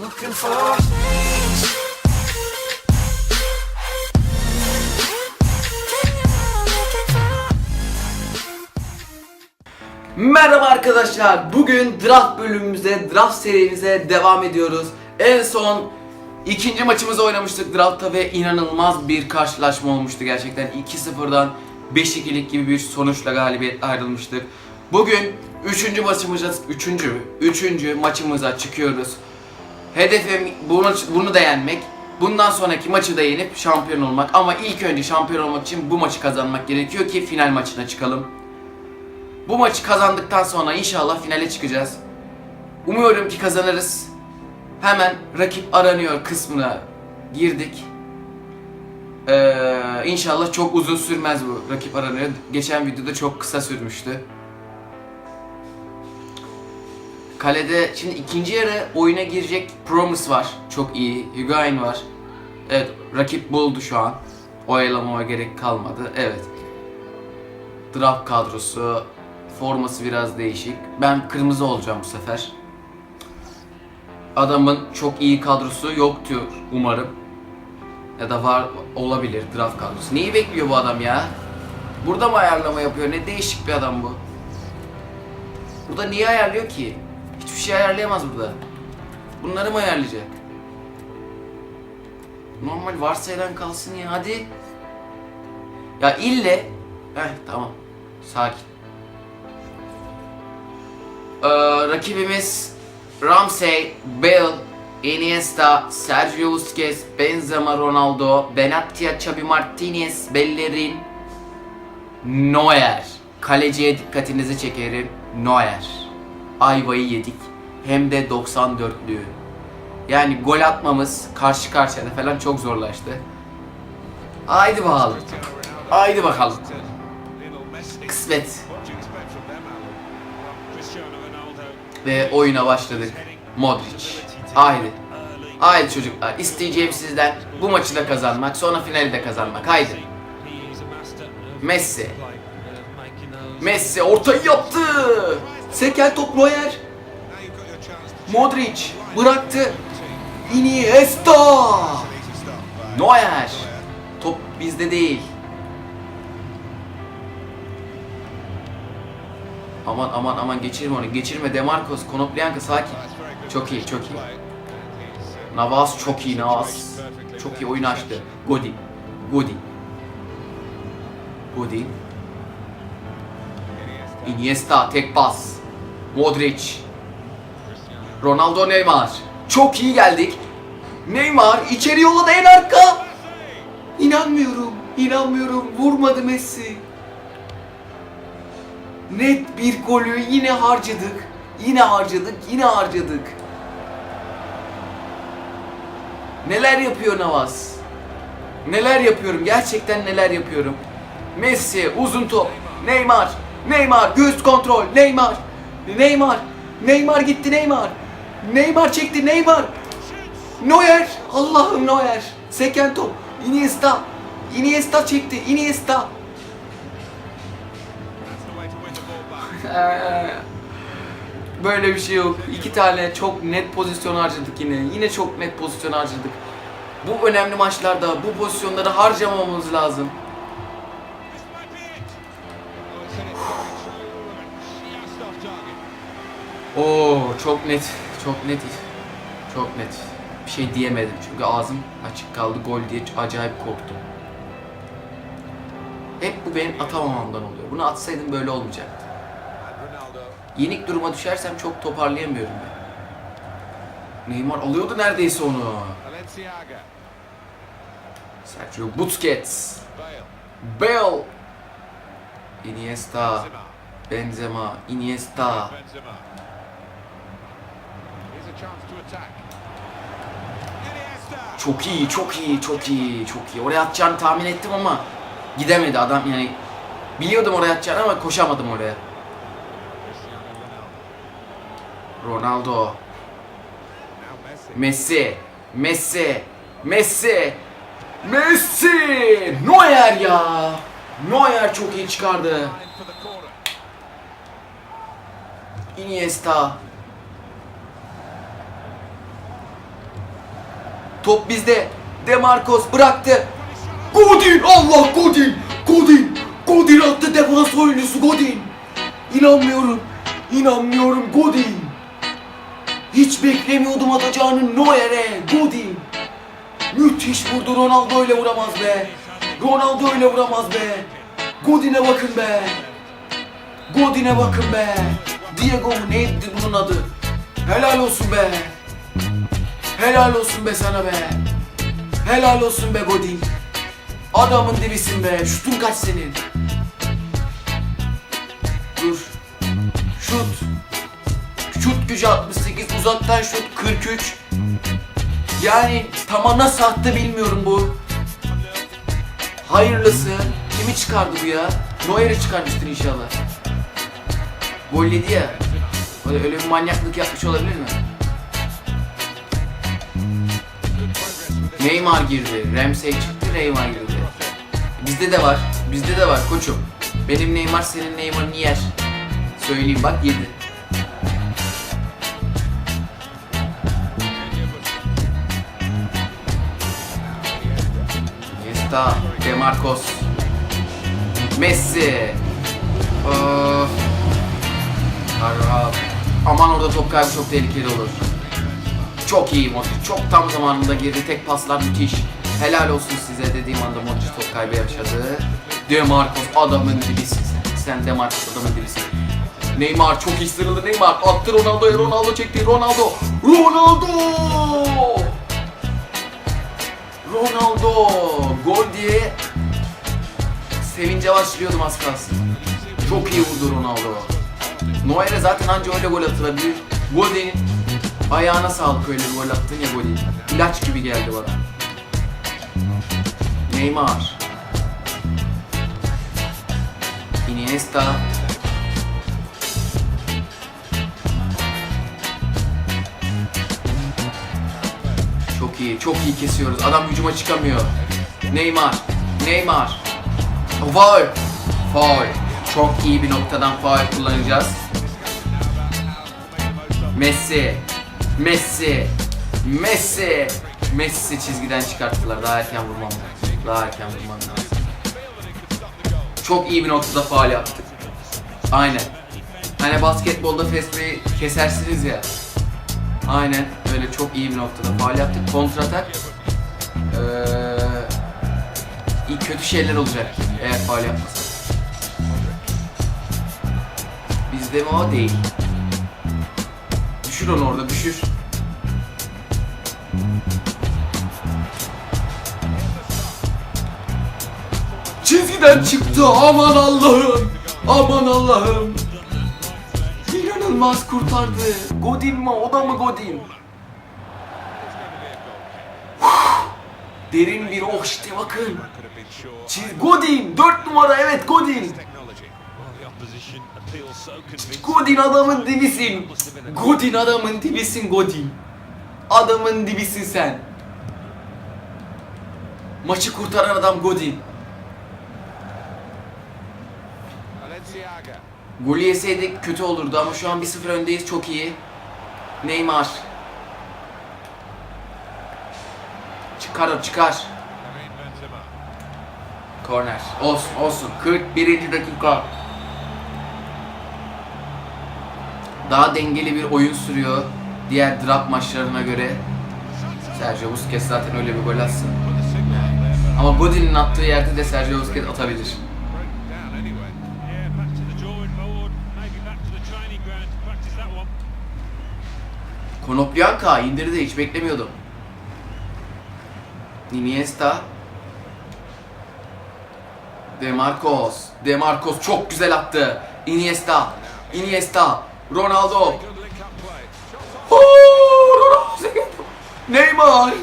looking for. Merhaba arkadaşlar. Bugün draft bölümümüze, draft serimize devam ediyoruz. En son ikinci maçımızı oynamıştık draftta ve inanılmaz bir karşılaşma olmuştu gerçekten. 2-0'dan 5-2'lik gibi bir sonuçla galibiyet ayrılmıştık. Bugün üçüncü maçımıza, üçüncü, üçüncü maçımıza çıkıyoruz. Hedefim bunu, bunu da yenmek. Bundan sonraki maçı da yenip şampiyon olmak. Ama ilk önce şampiyon olmak için bu maçı kazanmak gerekiyor ki final maçına çıkalım. Bu maçı kazandıktan sonra inşallah finale çıkacağız. Umuyorum ki kazanırız. Hemen rakip aranıyor kısmına girdik. Ee, inşallah çok uzun sürmez bu rakip aranıyor. Geçen videoda çok kısa sürmüştü. Kalede şimdi ikinci yarı oyuna girecek Promise var. Çok iyi. Higuain var. Evet rakip buldu şu an. Oyalamama gerek kalmadı. Evet. Draft kadrosu. Forması biraz değişik. Ben kırmızı olacağım bu sefer. Adamın çok iyi kadrosu yoktur umarım. Ya da var olabilir draft kadrosu. Neyi bekliyor bu adam ya? Burada mı ayarlama yapıyor? Ne değişik bir adam bu. Burada niye ayarlıyor ki? Hiçbir şey ayarlayamaz burada. Bunları mı ayarlayacak? Normal varsayılan kalsın ya hadi. Ya ille... Heh tamam. Sakin. Ee, rakibimiz Ramsey, Bale, Iniesta, Sergio Busquets, Benzema, Ronaldo, Benatia, Xabi Martinez, Bellerin, Neuer. Kaleciye dikkatinizi çekerim. Neuer. Ayvayı yedik. Hem de 94'lüğü. Yani gol atmamız karşı karşıya falan çok zorlaştı. Haydi bakalım. Haydi bakalım. Kısmet. Ve oyuna başladık. Modric. Haydi. Haydi çocuklar. İsteyeceğim sizden bu maçı da kazanmak, sonra finali de kazanmak. Haydi. Messi. Messi ortayı yaptı. Sekel top Neuer. Modric bıraktı. Iniesta. Neuer. Top bizde değil. Aman aman aman geçirme onu. Geçirme Demarcos, Konoplyanka sakin. Çok iyi, çok iyi. Navas çok iyi Navas. Çok iyi oyun açtı. Godin. Godin. Godin. Iniesta tek pas. Modric. Ronaldo Neymar. Çok iyi geldik. Neymar içeri yolladı en arka. İnanmıyorum. inanmıyorum. Vurmadı Messi. Net bir golü yine harcadık. Yine harcadık. Yine harcadık. Neler yapıyor Navas? Neler yapıyorum? Gerçekten neler yapıyorum? Messi uzun top. Neymar. Neymar göğüs kontrol. Neymar. Neymar. Neymar gitti Neymar. Neymar çekti Neymar. Neuer. Allah'ım Neuer. Seken top. Iniesta. Iniesta çekti. Iniesta. Ee, Böyle bir şey yok. İki tane çok net pozisyon harcadık yine. Yine çok net pozisyon harcadık. Bu önemli maçlarda bu pozisyonları harcamamamız lazım. Oo çok net, çok net, çok net. Bir şey diyemedim çünkü ağzım açık kaldı. Gol diye acayip korktum. Hep bu benim atamamamdan oluyor. Bunu atsaydım böyle olmayacaktı. Yenik duruma düşersem çok toparlayamıyorum ya. Neymar alıyordu neredeyse onu. Sergio Busquets. Bale. Iniesta. Benzema. Iniesta. Çok iyi, çok iyi, çok iyi, çok iyi. Oraya atacağını tahmin ettim ama gidemedi adam yani. Biliyordum oraya atacağını ama koşamadım oraya. Ronaldo. Messi. Messi. Messi. Messi. Neuer ya. Neuer çok iyi çıkardı. Iniesta. Top bizde. Demarcos bıraktı. Godin! Allah Godin! Godin! Godin attı defans oyuncusu Godin! İnanmıyorum. İnanmıyorum Godin! Hiç beklemiyordum atacağını Neuer'e. Godin! Müthiş vurdu Ronaldo ile vuramaz be. Ronaldo ile vuramaz be. Godin'e bakın be. Godin'e bakın be. Diego mu neydi bunun adı? Helal olsun be. Helal olsun be sana be. Helal olsun be Godin. Adamın dibisin be. Şutun kaç senin? Dur. Şut. Şut gücü 68, uzaktan şut 43. Yani tama nasıl attı bilmiyorum bu. Hayırlısı. Kimi çıkardı bu ya? Neuer'i çıkarmıştır inşallah. Gol yedi ya. Öyle bir manyaklık yapmış olabilir mi? Neymar girdi. Ramsey çıktı, Neymar girdi. Bizde de var. Bizde de var koçum. Benim Neymar senin Neymar'ını yer. Söyleyeyim bak yedi. Iniesta, Demarcos, Messi. Of. Aman orada top kaybı çok tehlikeli olur. Çok iyi Modric. Çok tam zamanında girdi. Tek paslar müthiş. Helal olsun size dediğim anda Modric top kaybı yaşadı. Demarcos adamın dibisin sen. Sen Demarcos adamın dibisin. Neymar çok iyi sıyrıldı Neymar. Attı Ronaldo'ya. Ronaldo çekti. Ronaldo. Ronaldo! Ronaldo! Gol diye sevince başlıyordum az kalsın. Çok iyi vurdu Ronaldo. Neuer'e zaten anca öyle gol atılabilir. Godin'in ayağına sağlık öyle gol attın ya Godin. İlaç gibi geldi bana. Neymar. Iniesta. Çok iyi, çok iyi kesiyoruz. Adam hücuma çıkamıyor. Neymar, Neymar. Foul, foul. Çok iyi bir noktadan faul kullanacağız. Messi, Messi, Messi. Messi çizgiden çıkarttılar. Daha erken vurmam lazım. Daha erken vurmam lazım. Çok iyi bir noktada faul yaptık. Aynen. Hani basketbolda fesleği kesersiniz ya. Aynen öyle çok iyi bir noktada faul yaptık. Kontratak. Ee, kötü şeyler olacak eğer faul yapmasak. Bizde mi o değil. Düşür onu orada düşür. Çizgiden çıktı aman Allah'ım. Aman Allah'ım. İnanılmaz kurtardı. Godin mi? O da mı Godin? Derin bir oh işte bakın. Godin 4 numara evet Godin. Godin adamın dibisin. Godin adamın dibisin Godin. Adamın dibisin sen. Maçı kurtaran adam Godin. Golü yeseydik kötü olurdu ama şu an 1-0 öndeyiz çok iyi. Neymar. Çıkar çıkar. Korner. Olsun olsun. 41. dakika. Daha dengeli bir oyun sürüyor. Diğer drop maçlarına göre. Sergio Busquets zaten öyle bir gol atsın. Ama Godin'in attığı yerde de Sergio Busquets atabilir. Konoplyanka indirdi hiç beklemiyordum. Iniesta. Demarcos. Demarcos çok güzel attı. Iniesta. Iniesta. Ronaldo. Oo, Ronaldo. Neymar.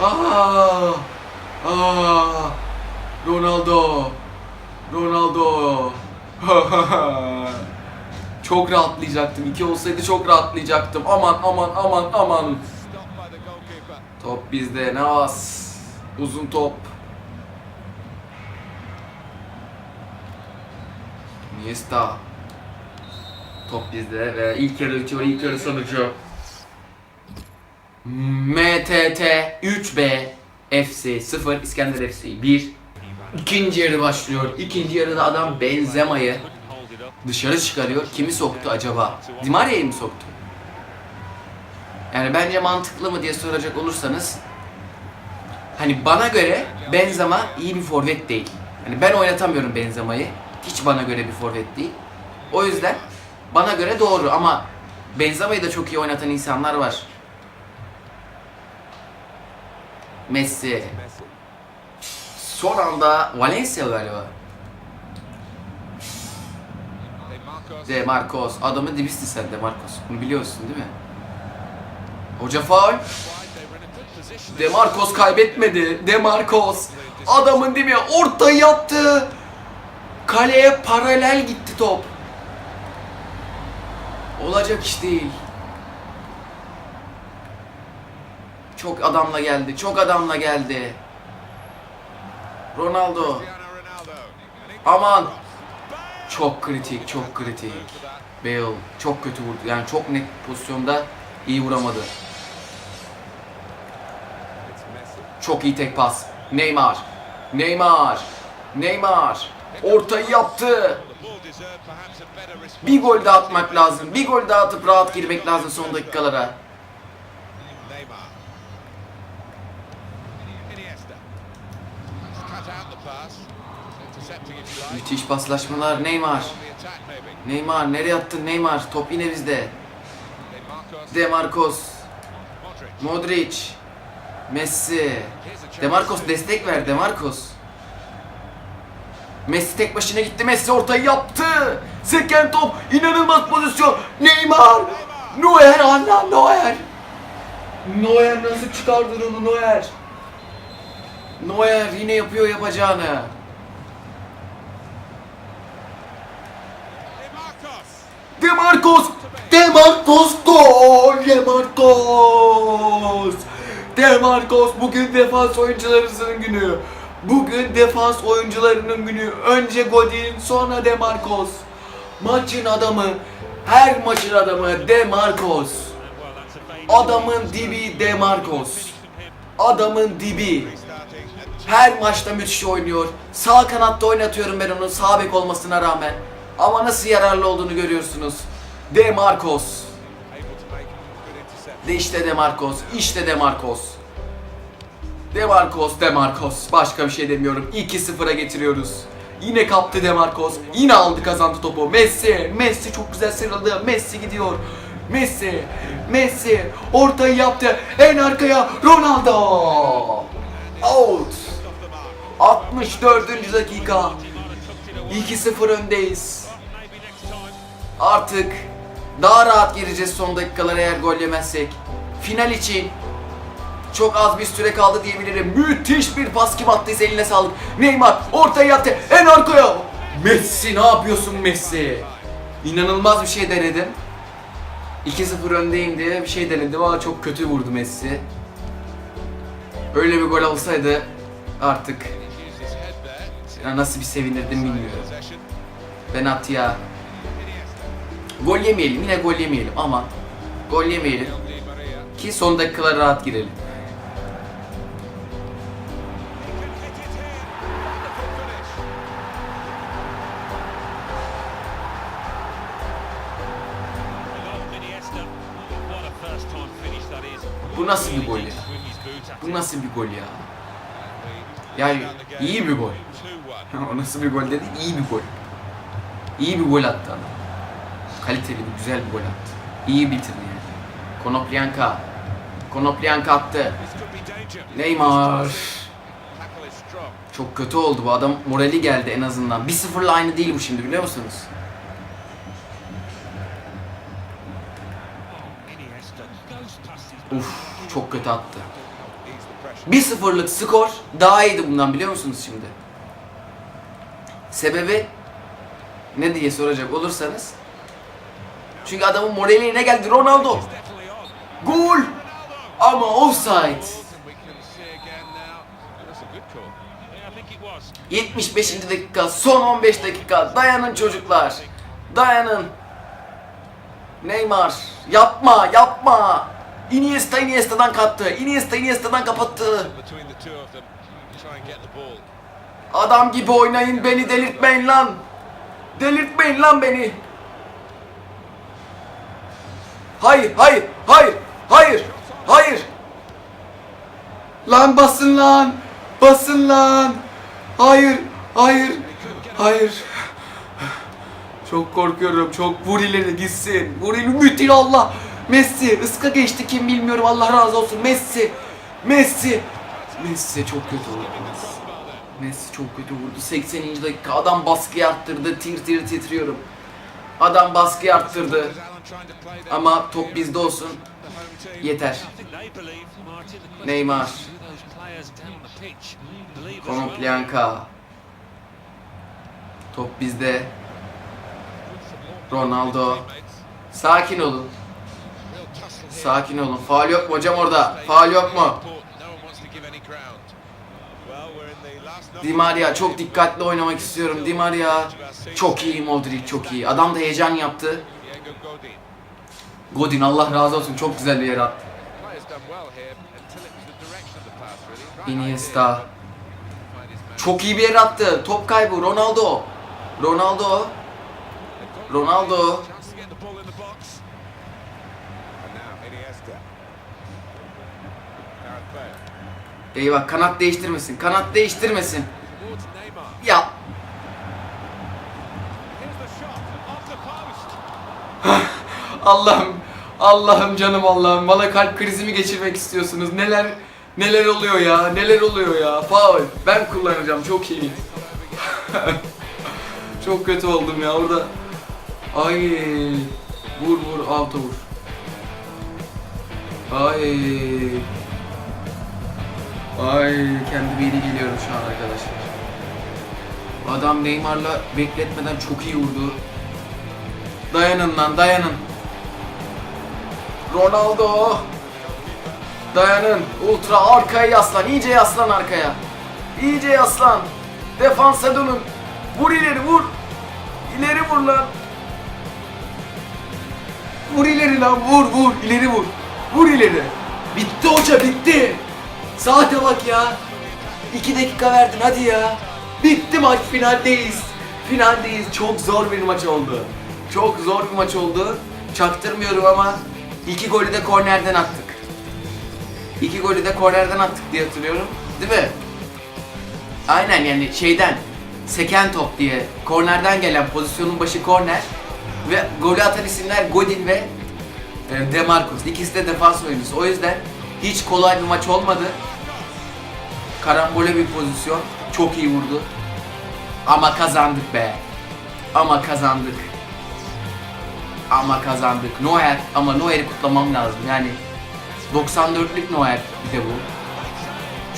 Aa. Aa. Ronaldo. Ronaldo. Çok rahatlayacaktım. İki olsaydı çok rahatlayacaktım. Aman aman aman aman. Top bizde. Navas. Uzun top. Iniesta. Top bizde ve ilk yarı bitiyor. İlk yarı sonucu. MTT 3B FC 0 İskender FC 1 İkinci yarı başlıyor. İkinci yarıda adam Benzema'yı dışarı çıkarıyor. Kimi soktu acaba? Di Maria'yı mı soktu? Yani bence mantıklı mı diye soracak olursanız hani bana göre Benzema iyi bir forvet değil. Hani ben oynatamıyorum Benzema'yı. Hiç bana göre bir forvet değil. O yüzden bana göre doğru ama Benzema'yı da çok iyi oynatan insanlar var. Messi. Son anda Valencia galiba. De Marcos. Adamı dibistin sen De Marcos. Bunu biliyorsun değil mi? Hoca faul. De Marcos kaybetmedi. De Marcos. Adamın dibi ortayı yaptı. Kaleye paralel gitti top. Olacak iş değil. Çok adamla geldi. Çok adamla geldi. Ronaldo. Aman. Çok kritik, çok kritik. Bale çok kötü vurdu. Yani çok net pozisyonda iyi vuramadı. Çok iyi tek pas. Neymar. Neymar. Neymar. Ortayı yaptı. Bir gol daha atmak lazım. Bir gol daha atıp rahat girmek lazım son dakikalara. Müthiş paslaşmalar. Neymar. Neymar nereye attın Neymar? Top yine bizde. De Marcos. Modric. Messi. De Marcos destek ver De Marcos. Messi tek başına gitti. Messi ortayı yaptı. Seken top. inanılmaz pozisyon. Neymar. Neuer anla Neuer. Neuer nasıl çıkardın onu Neuer? Neuer yine yapıyor yapacağını. De Marcos! De Marcos gol! De Marcos! De Marcos bugün defans oyuncularının günü. Bugün defans oyuncularının günü. Önce Godin sonra De Marcos. Maçın adamı, her maçın adamı De Marcos. Adamın dibi De Marcos. Adamın dibi. Her maçta müthiş oynuyor. Sağ kanatta oynatıyorum ben onu sağ bek olmasına rağmen. Ama nasıl yararlı olduğunu görüyorsunuz. De Marcos. De işte De Marcos. İşte De Marcos. De Marcos, De Marcos. Başka bir şey demiyorum. 2-0'a getiriyoruz. Yine kaptı De Marcos. Yine aldı kazandı topu. Messi. Messi çok güzel sıyrıldı. Messi gidiyor. Messi. Messi. Ortayı yaptı. En arkaya Ronaldo. Out. 64. dakika. 2-0 öndeyiz. Artık daha rahat gireceğiz son dakikalara eğer gol yemezsek. Final için çok az bir süre kaldı diyebilirim. Müthiş bir pas kim attıysa eline sağlık. Neymar ortaya yaptı. En arkaya. Messi ne yapıyorsun Messi? İnanılmaz bir şey denedim. 2-0 öndeyim diye bir şey denedim ama çok kötü vurdu Messi. Öyle bir gol olsaydı artık ya nasıl bir sevinirdim bilmiyorum. Benatia Gol yemeyelim yine gol yemeyelim ama gol yemeyelim ki son dakikalara rahat girelim. Bu nasıl bir gol ya? Bu nasıl bir gol ya? Yani iyi bir gol. o nasıl bir gol dedi? İyi bir gol. İyi bir gol attı adam. Kaliteli bir güzel bir gol attı. İyi bitirdi yani. Konoplyanka. Konoplyanka attı. Neymar. Çok kötü oldu bu adam. Morali geldi en azından. 1-0'la aynı değil bu şimdi biliyor musunuz? Uf çok kötü attı. 1-0'lık skor daha iyiydi bundan biliyor musunuz şimdi? Sebebi ne diye soracak olursanız çünkü adamın morali ne geldi Ronaldo gol ama offside 75. dakika son 15 dakika dayanın çocuklar dayanın Neymar yapma yapma Iniesta Iniesta'dan kattı. Iniesta Iniesta'dan kapattı. Adam gibi oynayın beni delirtmeyin lan. Delirtmeyin lan beni. Hayır, hayır, hayır, hayır, hayır. Lan basın lan. Basın lan. Hayır, hayır, hayır. Çok korkuyorum. Çok vur ileri gitsin. Vur ileri müthiş Allah. Messi ıska geçti kim bilmiyorum. Allah razı olsun. Messi. Messi. Messi çok kötü oldu. Messi çok kötü vurdu. 80. dakika adam baskı arttırdı. Tir tir titriyorum. Adam baskı arttırdı. Ama top bizde olsun. Yeter. Neymar. Konoplyanka. Top bizde. Ronaldo. Sakin olun. Sakin olun. Faal yok mu hocam orada? Faal yok mu? Di Maria çok dikkatli oynamak istiyorum. Di Maria çok iyi Modric çok iyi. Adam da heyecan yaptı. Godin. Allah razı olsun çok güzel bir yere attı. Iniesta. Çok iyi bir yere attı. Top kaybı. Ronaldo. Ronaldo. Ronaldo. Eyvah kanat değiştirmesin. Kanat değiştirmesin. Ya post. Allah'ım. Allah'ım canım Allah'ım. Bana kalp krizi mi geçirmek istiyorsunuz? Neler neler oluyor ya? Neler oluyor ya? Faul. Ben kullanacağım. Çok iyi. Çok kötü oldum ya orada. Ay. Vur vur alta vur. Ay. Ay kendi iyi geliyorum şu an arkadaşlar. Adam Neymar'la bekletmeden çok iyi vurdu. Dayanın lan dayanın. Ronaldo. Dayanın. Ultra arkaya yaslan. iyice yaslan arkaya. İyice yaslan. Defansa dönün. Vur ileri vur. İleri vur lan. Vur ileri lan vur vur. ileri vur. Vur ileri. Bitti hoca bitti. Saate bak ya. 2 dakika verdin hadi ya. Bitti maç finaldeyiz. Finaldeyiz. Çok zor bir maç oldu. Çok zor bir maç oldu. Çaktırmıyorum ama iki golü de kornerden attık. İki golü de kornerden attık diye hatırlıyorum. Değil mi? Aynen yani şeyden seken top diye kornerden gelen pozisyonun başı korner ve golü atan isimler Godin ve e, Demarcus. İkisi de defans oyuncusu. O yüzden hiç kolay bir maç olmadı. Karambole bir pozisyon. Çok iyi vurdu. Ama kazandık be. Ama kazandık. Ama kazandık. Neuer ama Neuer'i kutlamam lazım. Yani 94'lük Neuer bir de bu.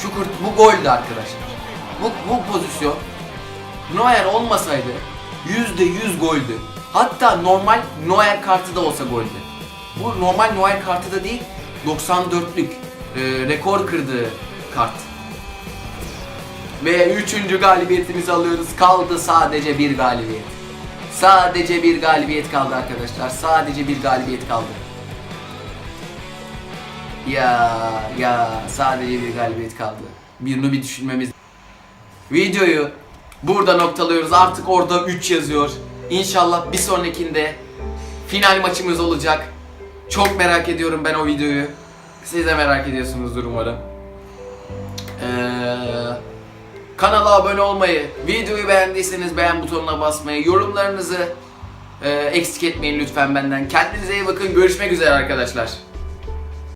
Şu kurt bu goldü arkadaşlar. Bu bu pozisyon Neuer olmasaydı %100 goldü. Hatta normal Neuer kartı da olsa goldü. Bu normal Neuer kartı da değil 94'lük e, rekor kırdığı kart. Ve üçüncü galibiyetimizi alıyoruz. Kaldı sadece bir galibiyet. Sadece bir galibiyet kaldı arkadaşlar. Sadece bir galibiyet kaldı. Ya ya sadece bir galibiyet kaldı. Birini bir düşünmemiz. Videoyu burada noktalıyoruz. Artık orada 3 yazıyor. İnşallah bir sonrakinde final maçımız olacak. Çok merak ediyorum ben o videoyu. Siz de merak ediyorsunuzdur umarım. Eee Kanala abone olmayı, videoyu beğendiyseniz beğen butonuna basmayı, yorumlarınızı e, eksik etmeyin lütfen benden. Kendinize iyi bakın. Görüşmek üzere arkadaşlar.